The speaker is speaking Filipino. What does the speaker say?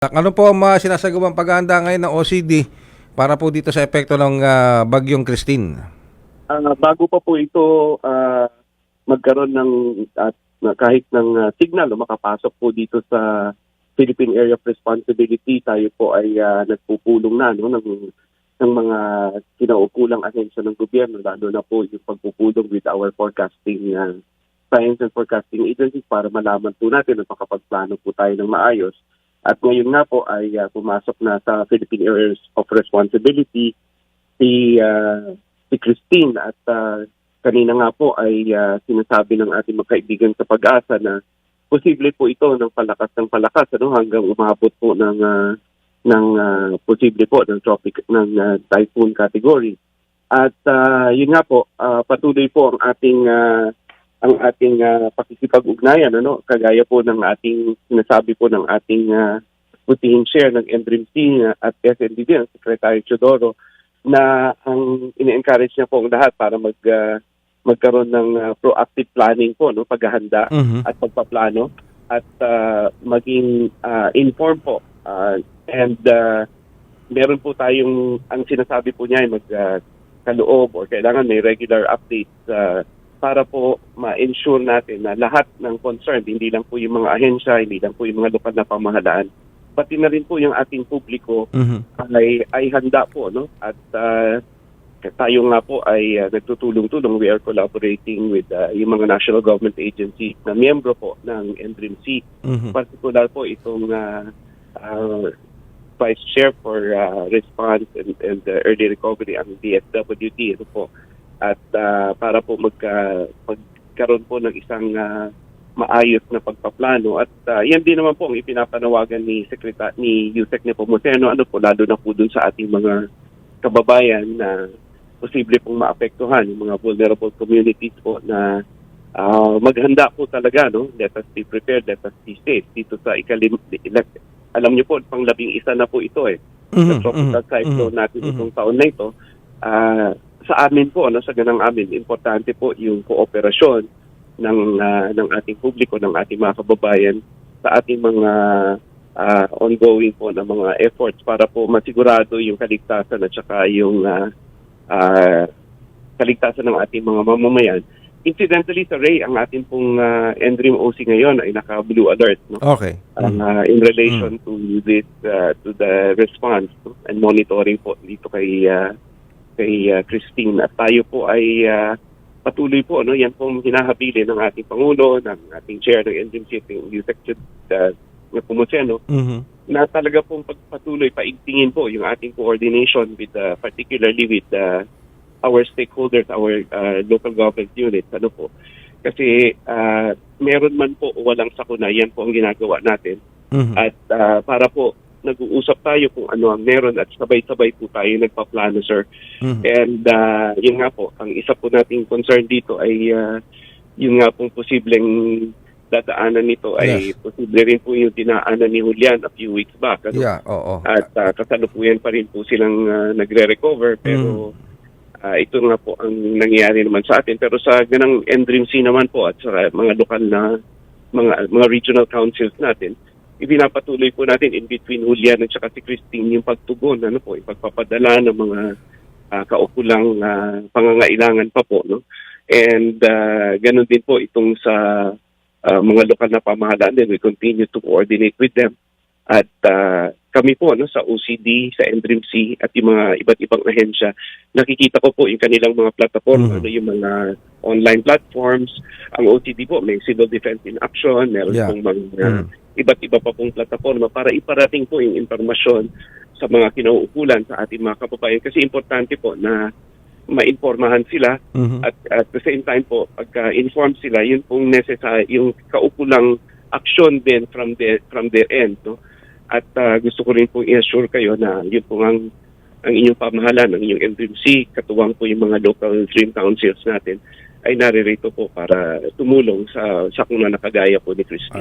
Ano po ang mga sinasagawang paghahanda ngayon ng OCD para po dito sa epekto ng ah, bagyong Christine? Ah, bago pa po ito ah, magkaroon ng at na kahit ng ah, signal o makapasok po dito sa Philippine Area of Responsibility, tayo po ay ah, nagpupulong na no, ng, ng mga kinaukulang ahensya ng gobyerno, lalo na po yung pagpupulong with our forecasting ah, science and forecasting agencies para malaman po natin at makapagplano po tayo ng maayos. At ngayon nga po ay ah, pumasok na sa Philippine Areas of Responsibility si ah, si Christine at ah, kanina nga po ay ah, sinasabi ng ating magkaibigan sa pag-asa na posible po ito ng palakas ng palakas ano hanggang umabot po ng ah, ng ah, posible po ng tropic ng ah, typhoon category. At ah, yun nga po ah, patuloy po ang ating ah, ang ating ah, pakikipag-ugnayan ano kagaya po ng ating sinasabi po ng ating uh, butihing share ng MDRIMC at SNDD ang Secretary Chodoro na ang ine-encourage niya po ang lahat para mag ah, magkaroon ng ah, proactive planning po no paghahanda Mhm. at pagpaplano at ah, maging ah, inform po Ah, and ah, meron po tayong ang sinasabi po niya ay mag ah, kaloob or kailangan may regular updates ah, para po ma-ensure natin na lahat ng concerned, hindi lang po yung mga ahensya, hindi lang po yung mga lokal na pamahalaan, pati na rin po yung ating publiko Mhm. ay ay handa po no? At ah, tayo nga po ay ah, nagtutulong-tulong. We are collaborating with ah, yung mga national government agency na miyembro po ng NDRIMC Mhm. particular po itong ah, ah, Vice Chair for ah, Response and, and ah, Early Recovery ang DSWD ito po at ah, para po magka, magkaroon po ng isang ah, maayos na pagpaplano at ah, yan din naman po ang ipinapanawagan ni Secretary ni Yusek Nepomuceno ano po lalo na po dun sa ating mga kababayan na posible pong maapektuhan yung mga vulnerable communities po na ah, maghanda po talaga no let us be prepared let us be safe dito sa ikalim alam niyo po pang labing isa na po ito eh sa Mhm. tropical Mhm. cyclone Mhm. natin Mhm. itong taon na ito ah, sa amin po ano sa ganang amin importante po yung kooperasyon ng ah, ng ating publiko ng ating mga kababayan sa ating mga ah, ongoing po na mga efforts para po masigurado yung kaligtasan at saka yung ah, ah, kaligtasan ng ating mga mamamayan. Incidentally, sa Ray, ang ating pong uh, NDRIM OC ngayon ay naka-blue alert no? Okay. Mhm. ah, in relation to this uh, to the response no? and monitoring po dito kay uh, kay uh, Christine at tayo po ay uh, patuloy po no yan po ang hinahabilin ng ating pangulo ng ating chair ng NDMC yung Yusek uh, Nepomuceno Mhm. na talaga pong pagpatuloy paigtingin po yung ating coordination with uh, particularly with uh, our stakeholders, our uh, local government units. Ano po? Kasi uh, meron man po walang sakuna, yan po ang ginagawa natin. Mhm. At uh, para po nag-uusap tayo kung ano ang meron at sabay-sabay po tayo nagpa-plano, sir. Mhm. And uh, yun nga po, ang isa po nating concern dito ay uh, yung nga pong posibleng dadaanan nito ay Yes. posible rin po yung dinaanan ni Julian a few weeks back. Ano? Yeah, oo. At uh, kasalukuyan pa rin po silang uh, nagre-recover pero ah, ito nga po ang nangyayari naman sa atin. Pero sa ganang NDRIMC naman po at sa mga lokal na mga mga regional councils natin, ibinapatuloy po natin in between Julian at saka si Christine yung pagtugon, ano po, yung pagpapadala ng mga ah, kaukulang ah, pangangailangan pa po. No? And ah, ganun din po itong sa ah, mga lokal na pamahalaan din. We continue to coordinate with them. At ah, kami po no, sa OCD, sa NDRIMC at yung mga iba't ibang ahensya, nakikita ko po yung kanilang mga platform, Mhm. ano yung mga online platforms. Ang OCD po may Civil Defense in Action, meron Yeah. pong mga Mhm. Iba't iba pa pong platforma para iparating po yung impormasyon sa mga kinauukulan sa ating mga kababayan. Kasi importante po na mainformahan sila Mhm. at at the same time po pagka-inform sila yun pong necessary yung kaukulang action din from their from their end no at ah, gusto ko rin po i-assure kayo na yun po ang ang inyong pamahalaan, ang inyong MDMC, katuwang po yung mga local dream councils natin ay naririto po para tumulong sa sa kung na nakagaya po ni Christine.